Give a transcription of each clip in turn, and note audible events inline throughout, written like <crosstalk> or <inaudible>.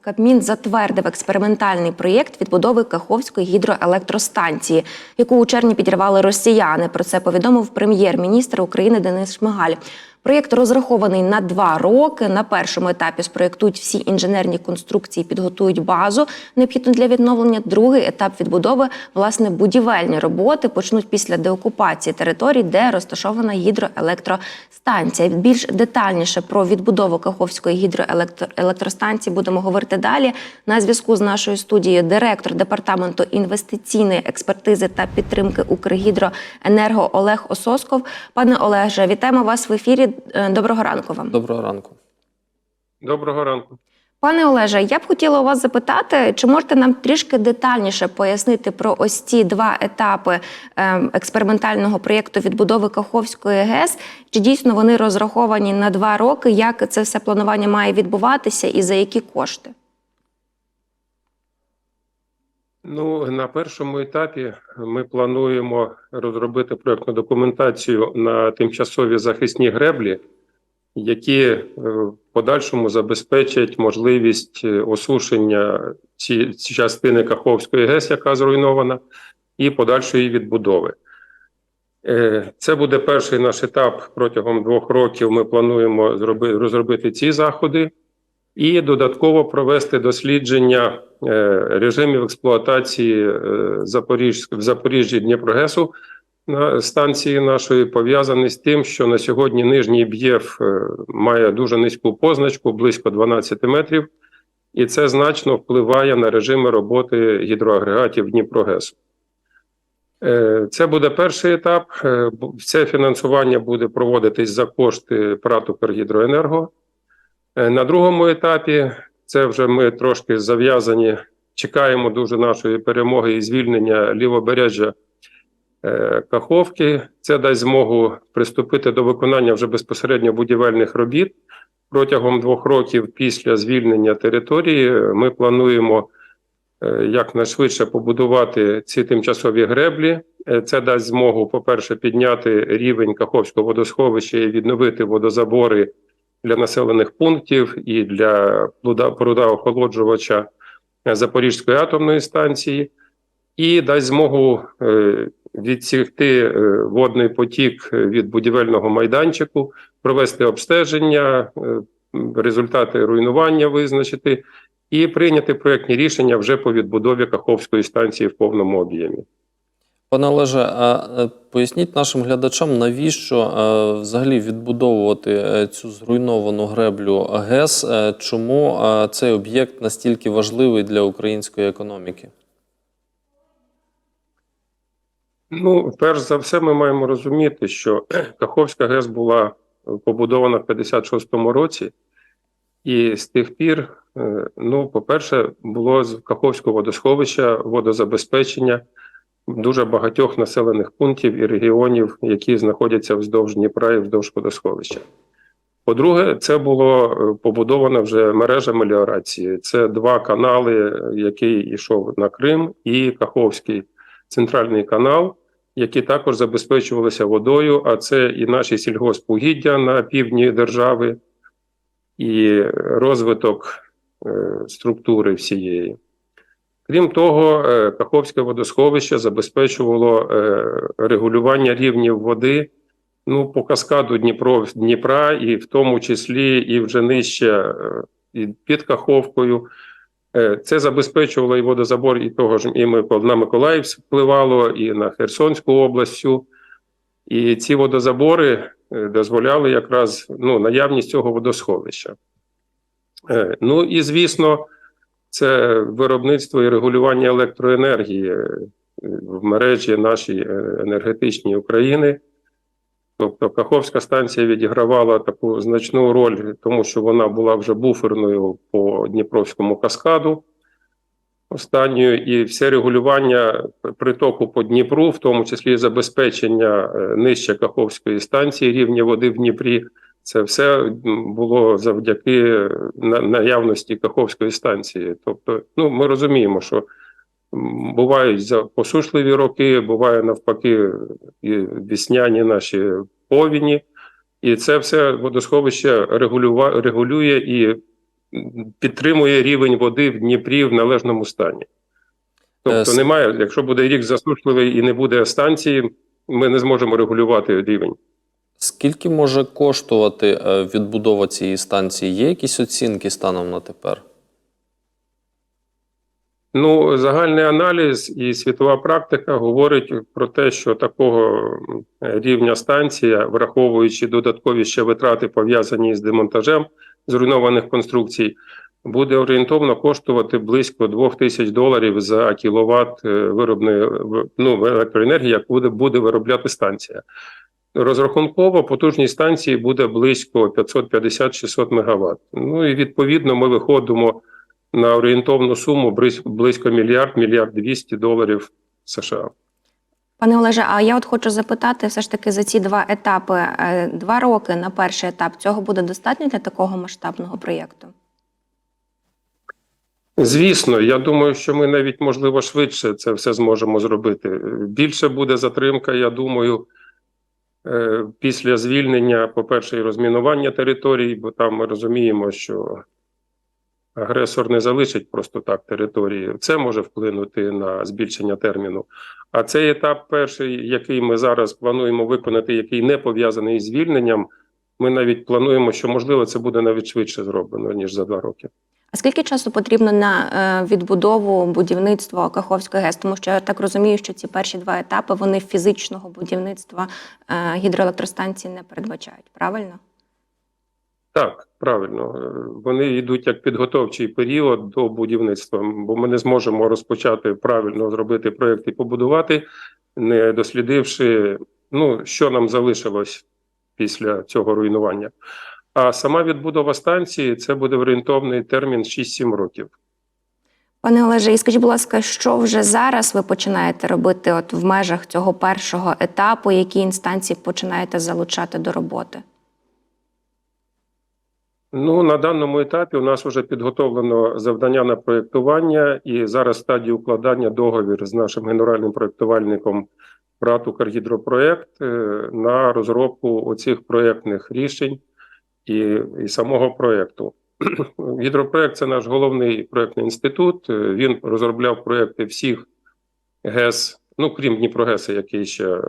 Кабмін затвердив експериментальний проєкт відбудови Каховської гідроелектростанції, яку у червні підірвали росіяни. Про це повідомив прем'єр-міністр України Денис Шмигаль. Проєкт розрахований на два роки. На першому етапі спроєктують всі інженерні конструкції, підготують базу необхідну для відновлення. Другий етап відбудови, власне, будівельні роботи почнуть після деокупації територій, де розташована гідроелектростанція. Більш детальніше про відбудову Каховської гідроелектростанції будемо говорити далі. На зв'язку з нашою студією директор департаменту інвестиційної експертизи та підтримки Укргідроенерго Олег Ососков. Пане Олеже, вітаємо вас в ефірі. Е, Доброго ранку вам. Доброго ранку. Доброго ранку. Пане Олеже, я б хотіла у вас запитати, чи можете нам трішки детальніше пояснити про ось ці два етапи ем, експериментального проєкту відбудови Каховської ГЕС? Чи дійсно вони розраховані на два роки? Як це все планування має відбуватися і за які кошти? Ну, на першому етапі ми плануємо розробити проєктну документацію на тимчасові захисні греблі, які е, в подальшому забезпечать можливість е, осушення ці, ці частини Каховської ГЕС, яка зруйнована, і подальшої відбудови. Е, Це буде перший наш етап протягом двох років. Ми плануємо зроби, розробити ці заходи і додатково провести дослідження е, режимів експлуатації е, в Запоріжжі Дніпрогесу на станції нашої пов'язаний з тим, що на сьогодні нижній б'єв е, має дуже низьку позначку, близько 12 метрів, і це значно впливає на режими роботи гідроагрегатів Дніпрогесу. Це буде перший етап. Це фінансування буде проводитись за кошти ПРАТ «Укргідроенерго». Е, На другому етапі це вже ми трошки зав'язані. Чекаємо дуже нашої перемоги і звільнення лівобережжя е, Каховки. Це дасть змогу приступити до виконання вже безпосередньо будівельних робіт. Протягом двох років після звільнення території ми плануємо е, якнайшвидше побудувати ці тимчасові греблі. Це дасть змогу, по-перше, підняти рівень Каховського водосховища і відновити водозабори для населених пунктів і для пруда, охолоджувача е, Запорізької атомної станції, і дасть змогу е, відсікти е, водний потік від будівельного майданчику, провести обстеження, результати руйнування визначити і прийняти проєктні рішення вже по відбудові Каховської станції в повному об'ємі. Пане Олеже, а е, поясніть нашим глядачам, навіщо е, взагалі відбудовувати е, цю зруйновану греблю ГЕС? Чому цей об'єкт настільки важливий для української економіки? Ну, перш за все, ми маємо розуміти, що <clears throat> Каховська ГЕС була побудована в 56-му році, і з тих пір, ну, по-перше, було з Каховського водосховища водозабезпечення дуже багатьох населених пунктів і регіонів, які знаходяться вздовж Дніпра і вздовж водосховища. По-друге, це було е, побудована вже мережа меліорації. Це два канали, який йшов на Крим, і Каховський центральний канал, які також забезпечувалися водою, а це і наші сільгоспугіддя на півдні держави, і розвиток е, структури всієї. Крім того, е, Каховське водосховище забезпечувало е, регулювання рівнів води ну, по каскаду Дніпро, Дніпра, і в тому числі і вже нижче е, і під Каховкою. Це забезпечувало і водозабор, і того ж і на Миколаївськ впливало, і на Херсонську областю. І ці водозабори дозволяли якраз ну, наявність цього водосховища. Ну і звісно, це виробництво і регулювання електроенергії е, в мережі нашій е, енергетичній України. Тобто Каховська станція відігравала таку значну роль, тому що вона була вже буферною по Дніпровському каскаду. Останньою і все регулювання притоку по Дніпру, в тому числі забезпечення е, нижче Каховської станції рівня води в Дніпрі, це все було завдяки наявності Каховської станції. Тобто, ну ми розуміємо, що бувають за- посушливі роки, буває навпаки і весняні наші повіні, і це все водосховище регулює і підтримує рівень води в Дніпрі в належному стані. Тобто Е, немає, якщо буде рік засушливий і не буде станції, ми не зможемо регулювати рівень. Скільки може коштувати е, відбудова цієї станції? Є якісь оцінки станом на тепер? Ну, загальний аналіз і світова практика говорить про те, що такого рівня станція, враховуючи додаткові ще витрати, пов'язані з демонтажем зруйнованих конструкцій, буде орієнтовно коштувати близько 2 тисяч доларів за кіловат е, виробної ну, електроенергії, яку буде, буде виробляти станція. Розрахунково потужність станції буде близько 550-600 МВт. Ну і відповідно ми виходимо на орієнтовну суму близько мільярд, мільярд 200 доларів США. Пане Олеже, а я от хочу запитати, все ж таки за ці два етапи, е, два роки на перший етап, цього буде достатньо для такого масштабного проєкту? Звісно, я думаю, що ми навіть можливо швидше це все зможемо зробити. Більше буде затримка, я думаю, після звільнення, по-перше, розмінування територій, бо там ми розуміємо, що агресор не залишить просто так території. Це може вплинути на збільшення терміну. А цей етап, перший, який ми зараз плануємо виконати, який не пов'язаний з звільненням, ми навіть плануємо, що можливо це буде навіть швидше зроблено ніж за два роки. Скільки часу потрібно на е, відбудову будівництва Каховської ГЕС? Тому що я так розумію, що ці перші два етапи вони фізичного будівництва е, гідроелектростанції не передбачають. Правильно? Так, правильно. Е, Вони йдуть як підготовчий період до будівництва, бо ми не зможемо розпочати правильно зробити проєкт і побудувати, не дослідивши, ну, що нам залишилось після цього руйнування. А сама відбудова станції це буде орієнтовний термін 6-7 років. Пане Олеже, і скажіть, будь ласка, що вже зараз ви починаєте робити от в межах цього першого етапу, які інстанції починаєте залучати до роботи? Ну, на даному етапі у нас вже підготовлено завдання на проєктування, і зараз в стадії укладання договір з нашим генеральним проєктувальником ПРАТ «Укргідропроект» е, на розробку оцих проєктних рішень і, і самого проєкту. <clears throat> Гідропроект це наш головний проєктний інститут. Він розробляв проєкти всіх ГЕС, ну крім Дніпрогеса, який ще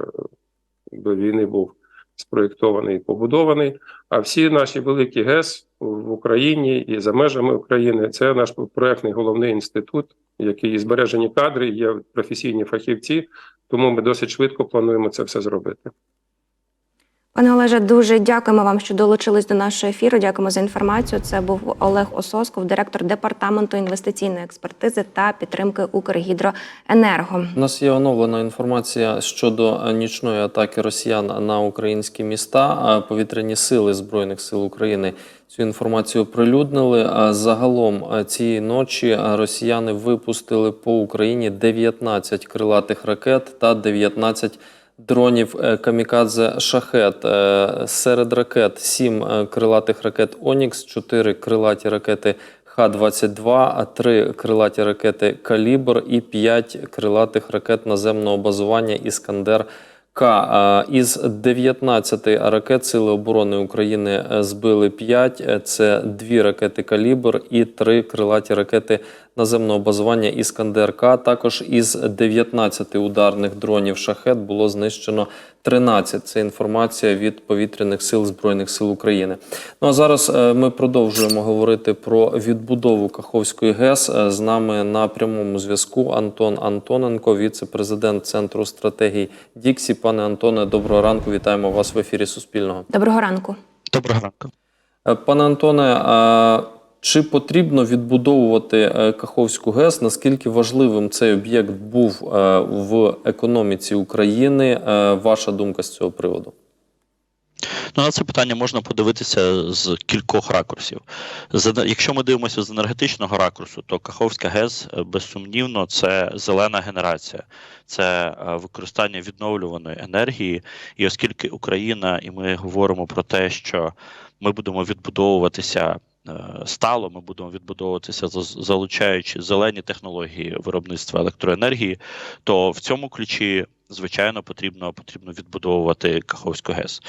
до війни був спроєктований і побудований. А всі наші великі ГЕС в Україні і за межами України це наш проектний головний інститут, який збережені кадри, є професійні фахівці. Тому ми досить швидко плануємо це все зробити. Пане Олеже, дуже дякуємо вам, що долучились до нашого ефіру. Дякуємо за інформацію. Це був Олег Ососков, директор департаменту інвестиційної експертизи та підтримки Укргідроенерго. У нас є оновлена інформація щодо нічної атаки росіян на українські міста. Повітряні сили Збройних сил України цю інформацію оприлюднили. Загалом цієї ночі росіяни випустили по Україні 19 крилатих ракет та 19 дронів е, камікадзе шахет. Е, Серед ракет 7 крилатих ракет Онікс, 4 крилаті ракети Х-22, 3 крилаті ракети Калібр і 5 крилатих ракет наземного базування Іскандер. К із 19 ракет Сили оборони України е, збили 5. Це дві ракети Калібр і три крилаті ракети наземного базування Іскандер К. Також із 19 ударних дронів шахет було знищено 13. Це інформація від повітряних сил Збройних сил України. Ну а зараз е, ми продовжуємо говорити про відбудову Каховської ГЕС. Е, З нами на прямому зв'язку Антон Антоненко, віце-президент Центру стратегій Діксі. Пане Антоне, доброго ранку. Вітаємо вас в ефірі Суспільного. Доброго ранку. Доброго ранку. Е, Пане Антоне, а чи потрібно відбудовувати е, Каховську ГЕС? Наскільки важливим цей об'єкт був е, в економіці України? Е, Ваша думка з цього приводу? Ну, на це питання можна подивитися з кількох ракурсів. Якщо ми дивимося з енергетичного ракурсу, то Каховська ГЕС е, безсумнівно це зелена генерація, це е, використання відновлюваної енергії. І оскільки Україна, і ми говоримо про те, що ми будемо відбудовуватися. е, Стало ми будемо відбудовуватися за- залучаючи зелені технології виробництва електроенергії, то в цьому ключі звичайно, потрібно потрібно відбудовувати Каховську ГЕС.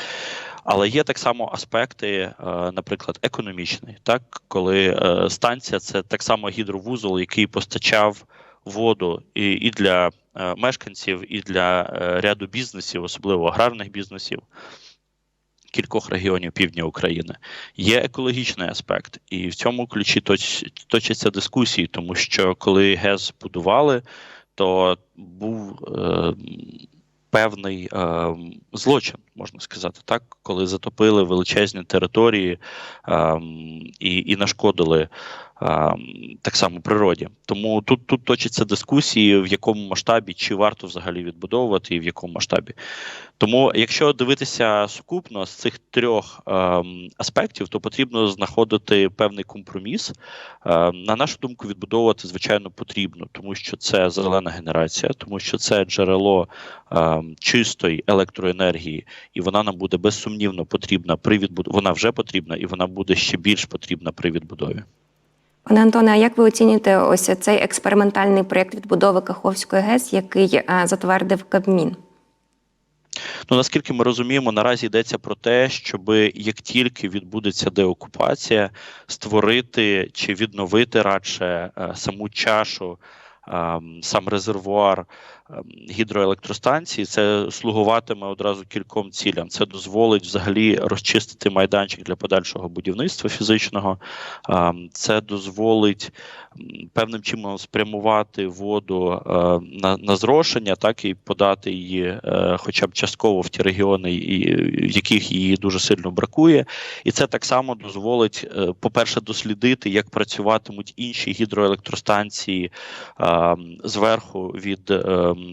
Але є так само аспекти, е, наприклад, економічні, так коли е, станція це так само гідровузол, який постачав воду і, і для е, мешканців, і для ряду бізнесів, особливо аграрних бізнесів. Кількох регіонів півдня України є екологічний аспект, і в цьому ключі точ, точаться дискусії, тому що коли ГЕС будували, то був е, певний е, злочин, можна сказати, так, коли затопили величезні території е, і, і нашкодили так само природі. Тому тут, тут точаться дискусії, в якому масштабі чи варто взагалі відбудовувати і в якому масштабі. Тому, якщо дивитися сукупно з цих трьох е, аспектів, то потрібно знаходити певний компроміс. Е, на нашу думку, відбудовувати звичайно потрібно, тому що це зелена генерація, тому що це джерело е, чистої електроенергії, і вона нам буде безсумнівно потрібна при відбудові. Вона вже потрібна, і вона буде ще більш потрібна при відбудові. Пане Антоне, а як ви оцінюєте ось цей експериментальний проєкт відбудови Каховської ГЕС, який е, затвердив Кабмін? Ну наскільки ми розуміємо, наразі йдеться про те, щоб як тільки відбудеться деокупація, створити чи відновити радше е, саму чашу, е, сам резервуар гідроелектростанції, це слугуватиме одразу кільком цілям. Це дозволить взагалі розчистити майданчик для подальшого будівництва фізичного. Е, Це дозволить певним чином спрямувати воду е, на, на зрошення, так і подати її, е, хоча б частково в ті регіони, в яких її дуже сильно бракує. І це так само дозволить, е, по-перше, дослідити, як працюватимуть інші гідроелектростанції зверху від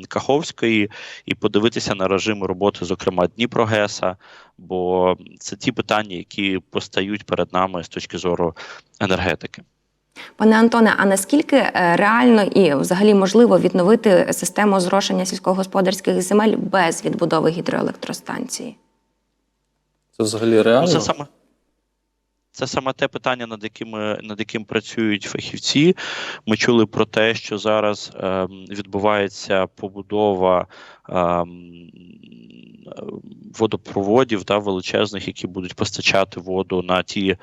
Каховської, і подивитися на режим роботи, зокрема Дніпрогеса. Бо це ті питання, які постають перед нами з точки зору енергетики. Пане Антоне, а наскільки е, реально і взагалі можливо відновити систему зрошення сільськогосподарських земель без відбудови гідроелектростанції? Це взагалі реально? Ну, це саме. Це саме те питання, над яким, над яким працюють фахівці. Ми чули про те, що зараз ем, відбувається побудова ем, водопроводів та величезних, які будуть постачати воду на ті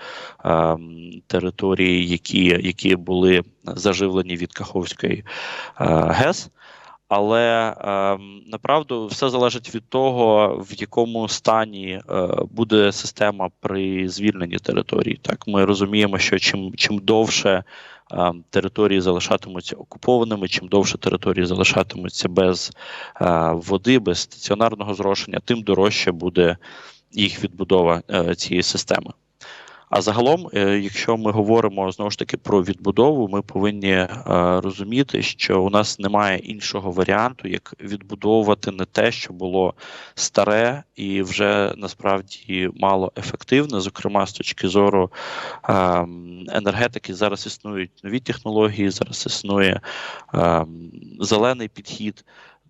ем, території, які, які були заживлені від Каховської е, ГЕС. Але ем, направду все залежить від того, в якому стані е, буде система при звільненні території. Так ми розуміємо, що чим чим довше е, території залишатимуться окупованими, чим довше території залишатимуться без е, води, без стаціонарного зрошення, тим дорожче буде їх відбудова е, цієї системи. А загалом, е, якщо ми говоримо знову ж таки про відбудову, ми повинні е, розуміти, що у нас немає іншого варіанту, як відбудовувати не те, що було старе і вже насправді мало ефективне. Зокрема, з точки зору е, енергетики, зараз існують нові технології, зараз існує е, зелений підхід.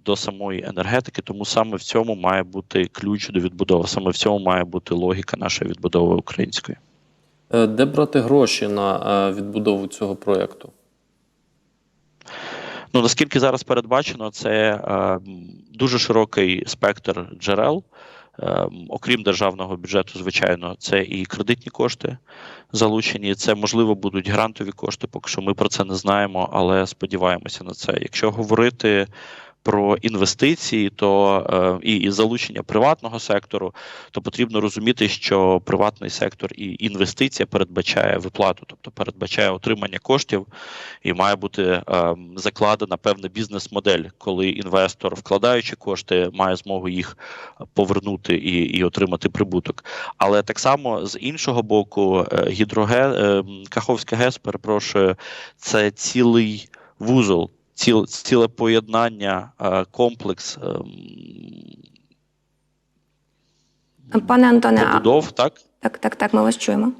До самої енергетики, тому саме в цьому має бути ключ до відбудови. Саме в цьому має бути логіка нашої відбудови української. Е, Де брати гроші на е, відбудову цього проєкту? Ну наскільки зараз передбачено, це е, дуже широкий спектр джерел. Окрім державного бюджету, звичайно, це і кредитні кошти залучені. Це можливо будуть грантові кошти. Поки що ми про це не знаємо, але сподіваємося на це. Якщо говорити про інвестиції, то е, і, і залучення приватного сектору, то потрібно розуміти, що приватний сектор і інвестиція передбачає виплату, тобто передбачає отримання коштів, і має бути е, закладена певна бізнес-модель, коли інвестор, вкладаючи кошти, має змогу їх повернути і, і отримати прибуток. Але так само з іншого боку, е, гідроге Каховська ГЕС, перепрошую, це цілий вузол ціл, ціле поєднання, е, комплекс ем, Пане Антоне, а... побудов, так? так, так, так, ми вас чуємо.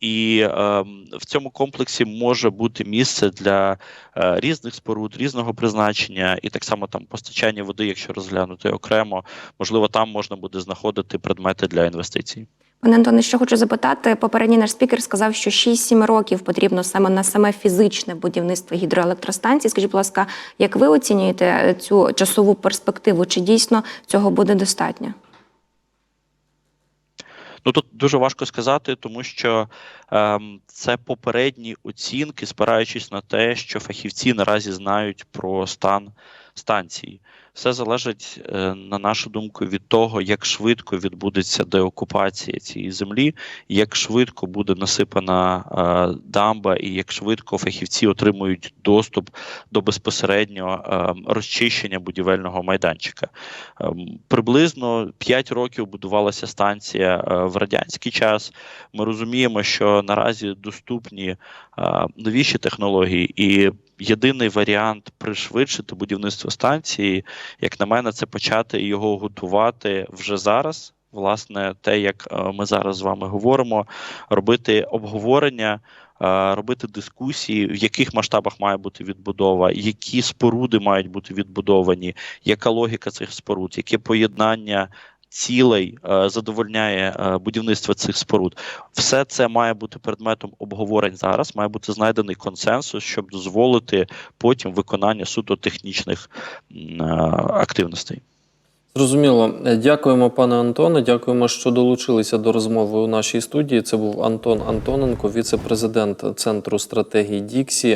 І е, в цьому комплексі може бути місце для е, різних споруд, різного призначення, і так само там постачання води, якщо розглянути окремо, можливо, там можна буде знаходити предмети для інвестицій. Пане Антоне, що хочу запитати, попередній наш спікер сказав, що 6-7 років потрібно саме на саме фізичне будівництво гідроелектростанції. Скажіть, будь ласка, як ви оцінюєте цю часову перспективу? Чи дійсно цього буде достатньо? Ну тут дуже важко сказати, тому що ем, це попередні оцінки, спираючись на те, що фахівці наразі знають про стан станції. Все залежить, е, на нашу думку, від того, як швидко відбудеться деокупація цієї землі, як швидко буде насипана е, дамба, і як швидко фахівці отримують доступ до безпосереднього е, розчищення будівельного майданчика. Ем, Приблизно 5 років будувалася станція в радянський час. Ми розуміємо, що наразі доступні новіші технології, і єдиний варіант пришвидшити будівництво станції, як на мене, це почати його готувати вже зараз. Власне, те, як е, ми зараз з вами говоримо, робити обговорення. е, Робити дискусії, в яких масштабах має бути відбудова, які споруди мають бути відбудовані, яка логіка цих споруд, яке поєднання цілей е, задовольняє е, будівництво цих споруд. Все це має бути предметом обговорень зараз. Має бути знайдений консенсус, щоб дозволити потім виконання суто технічних е, активностей. Зрозуміло. Дякуємо, пане Антоне. Дякуємо, що долучилися до розмови у нашій студії. Це був Антон Антоненко, віце-президент Центру стратегії Діксі.